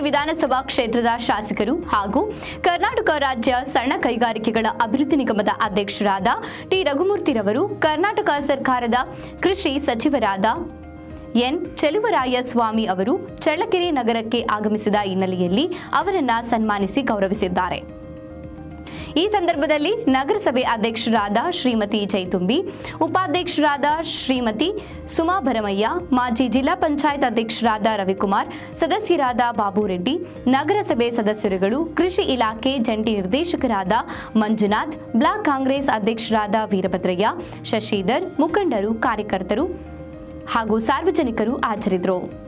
ವಿಧಾನಸಭಾ ಕ್ಷೇತ್ರದ ಶಾಸಕರು ಹಾಗೂ ಕರ್ನಾಟಕ ರಾಜ್ಯ ಸಣ್ಣ ಕೈಗಾರಿಕೆಗಳ ಅಭಿವೃದ್ಧಿ ನಿಗಮದ ಅಧ್ಯಕ್ಷರಾದ ಟಿ. ರಘುಮೂರ್ತಿರವರು ಕರ್ನಾಟಕ ಸರ್ಕಾರದ ಕೃಷಿ ಸಚಿವರಾದ ಎನ್. ಚೆಲುವರಾಯ ಸ್ವಾಮಿ ಅವರು ಚಳ್ಳಕೆರೆ ನಗರಕ್ಕೆ ಆಗಮಿಸಿದ ಹಿನ್ನೆಲೆಯಲ್ಲಿ ಅವರನ್ನ ಸನ್ಮಾನಿಸಿ ಗೌರವಿಸಿದ್ದಾರೆ. ಈ ಸಂದರ್ಭದಲ್ಲಿ ನಗರಸಭೆ ಅಧ್ಯಕ್ಷರಾದ ಶ್ರೀಮತಿ ಜೈತುಂಬಿ ಉಪಾಧ್ಯಕ್ಷರಾದ ಶ್ರೀಮತಿ ಸುಮಾ ಭರಮಯ್ಯ, ಮಾಜಿ ಜಿಲ್ಲಾ ಪಂಚಾಯತ್ ಅಧ್ಯಕ್ಷರಾದ ರವಿಕುಮಾರ್, ಸದಸ್ಯರಾದ ಬಾಬು ರೆಡ್ಡಿ, ನಗರಸಭೆ ಸದಸ್ಯರುಗಳು, ಕೃಷಿ ಇಲಾಖೆ ಜಂಟಿ ನಿರ್ದೇಶಕರಾದ ಮಂಜುನಾಥ್, ಬ್ಲಾಕ್ ಕಾಂಗ್ರೆಸ್ ಅಧ್ಯಕ್ಷರಾದ ವೀರಭದ್ರಯ್ಯ, ಶಶಿಧರ್, ಮುಖಂಡರು, ಕಾರ್ಯಕರ್ತರು ಹಾಗೂ ಸಾರ್ವಜನಿಕರು ಹಾಜರಿದ್ದರು.